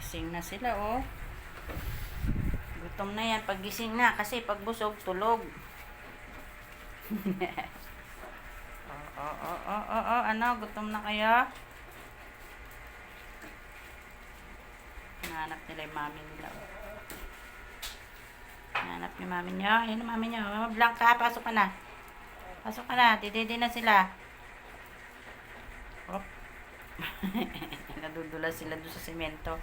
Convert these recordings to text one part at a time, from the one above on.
Gising na sila, oh. Gutom na yan pag gising na kasi pag busog, tulog. Oo, oo, oo, oo, oo, ano, gutom na kayo? Hinahanap nila yung mami nila. oh. Hinahanap ni mami niyo. Ayun mami niyo. Mama Blanca, pasok ka na. Pasok ka na. Dididi na sila. Hop. Nadudula sila doon sa semento.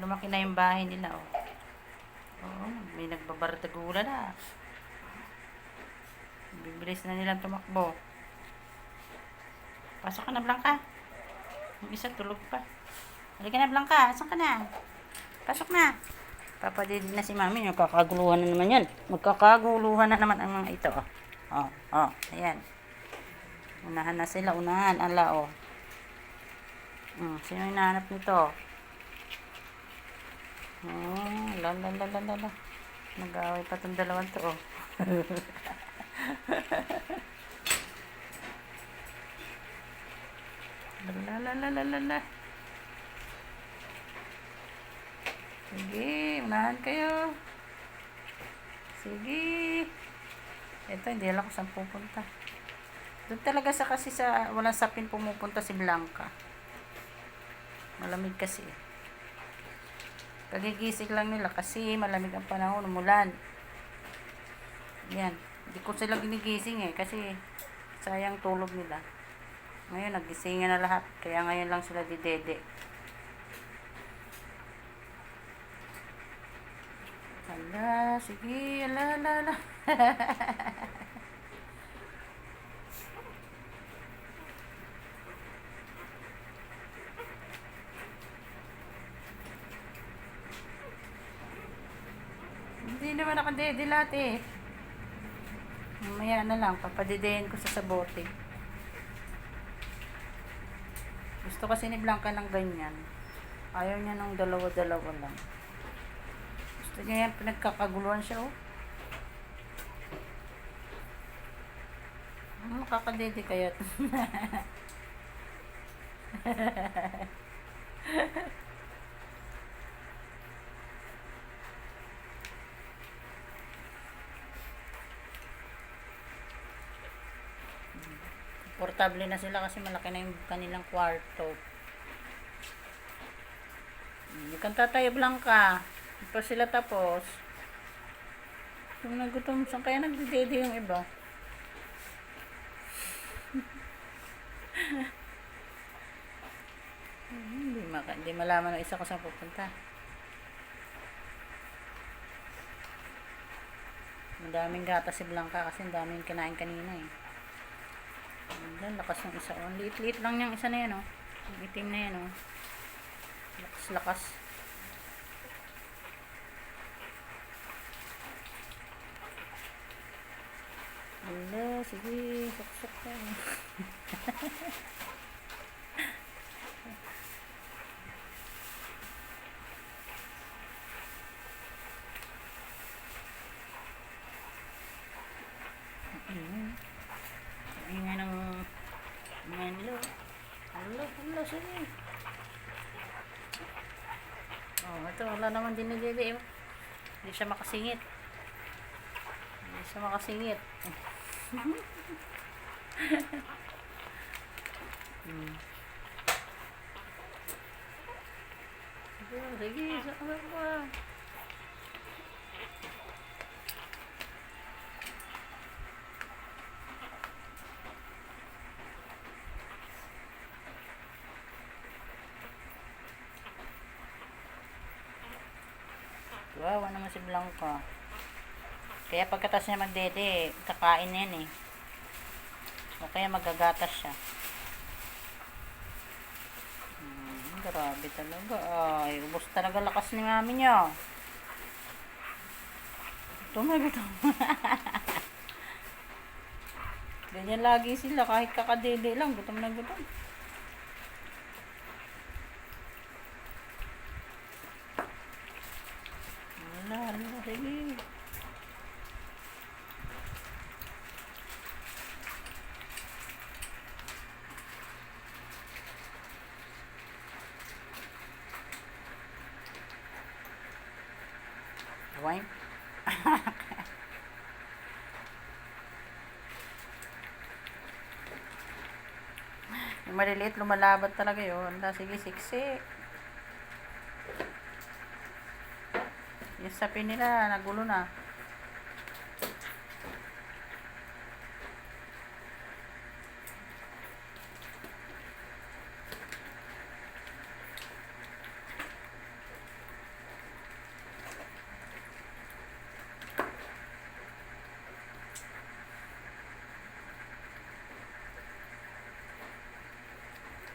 Lumaki na yung bahay nila, oh. Oo, may nagbabartagula na. Bibilis na nilang tumakbo. Pasok ka na, Blanca. Yung isa tulog pa. Halika na, Blanca. Asan ka na? Pasok na. Papadidi na si mami. Magkakaguluhan na naman yan. Magkakaguluhan na naman ang mga ito. Oh, oh, oh. Ayan. Unahan na sila. Unahan. Ala, oh. Hmm, sino yung hinahanap nito? Oh, la la la. Nag-away pa tong dalawang to, oh. la la la. Sige, unahan kayo. Sige. Ito, hindi alam kung saan pupunta. Doon talaga sa kasi sa walang sapin pumupunta si Blanca. Malamig kasi. Pagigising lang nila kasi malamig ang panahon, umulan. Yan. Hindi ko sila ginigising eh kasi sayang tulog nila. Ngayon, nagisingan na lahat. Kaya ngayon lang sila didede. Ala, sige, ala, ala, ala. Hindi naman ako dede lahat eh. Mamaya na lang, papadidehin ko sa sabote. Gusto kasi ni Blanca ng ganyan. Ayaw niya ng dalawa-dalawa lang. Gusto niya yan, pinagkakaguluhan siya oh. Ano kakadede kaya to? Portable na sila kasi malaki na yung kanilang kwarto. Hindi kang tatay Blanca. Hindi sila tapos. Kung nagutom, saan kaya nagdidede yung iba? hindi, maka, hindi malaman ng isa ko saan pupunta. Madaming gata si Blanca kasi ang daming kinain kanina eh. Ang lakas ng isa. Oh. Liit-liit lang niyang isa na yan, oh. Ang itim na yan, oh. Lakas-lakas. Ala, sige. Saksak ka. Mm. Ingay ng ingay nila. Hala, hala, sige. Oh, ito, wala naman din Dede. eh. Hindi siya makasingit. Hindi siya makasingit. hmm. Sige, sige, sakla Wow, naman si Blanca. Kaya pagkatas niya magdede, kakain na yan eh. O kaya magagatas siya. Hmm, grabe talaga. Ay, ubos talaga lakas ni mami niya. Gutom na gutom. Ganyan lagi sila kahit kakadede lang, gutom na gutom. Sige. Wine? Yung maliliit, lumalaban talaga yun. Sige, siksi. Yung sapi nila, nagulo na.